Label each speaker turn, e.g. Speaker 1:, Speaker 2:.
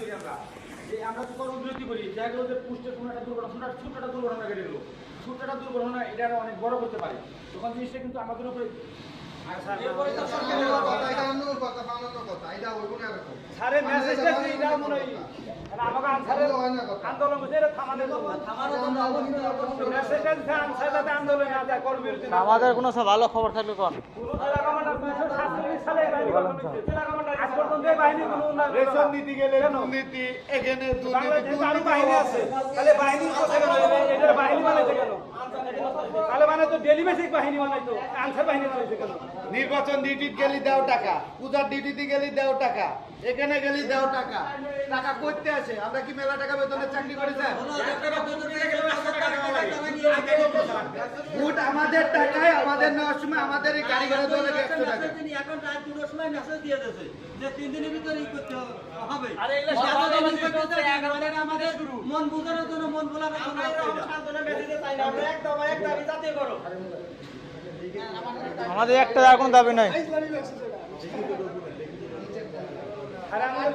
Speaker 1: করি আমরা। যে আমরা তো কর্মবিরতি করি দেখা যে পুষ্টে কোনো একটা দুর্ঘটনা ছোট একটা দুর্ঘটনা ঘটে গেলো। ছোট একটা দুর্ঘটনা এটা অনেক বড় করতে পারে। তখন জিনিসটা কিন্তু আমাদের উপরে
Speaker 2: মনে
Speaker 3: আমাদের কোনো ভালো খবর থাকলে কোন?
Speaker 2: জেলা কমান্ডার 247 সালে
Speaker 4: রেশন দিতে গেলে দুর্নীতি এখানে দুর্নীতি
Speaker 2: বাহিনী আছে। তাহলে বাহিনী কোথায় গেল এটার বাহিনী বানাইছে কেন? তাহলে মানে তো ডেলি বেসিক বাহিনী বানাইতো। আনসার বাহিনী বানাইছে কেন?
Speaker 4: নির্বাচন ডিউটি গেলি দাও টাকা পূজার ডিউটিতে গেলি দাও টাকা এখানে গেলি দাও টাকা। টাকা করতে আসে আমরা কি মেলা টাকা বেতনে চাকরি করি স্যার? ভোট আমাদের টাকায় আমাদের নেওয়ার সময় আমাদের এই গাড়ি ঘোড়া দলে একশো টাকা।
Speaker 5: এখন রাত দুটোর সময় মেসেজ দিয়ে দিয়েছে যে তিন দিনের ভিতরে ই করতে হবে।
Speaker 1: আরে
Speaker 5: মানে আমাদের মন বোঝানোর জন্য মন ভোলানোর জন্য হচ্ছে এটা।
Speaker 3: আমাদের একটা এখন দাবি নাই।
Speaker 2: আর আমাদের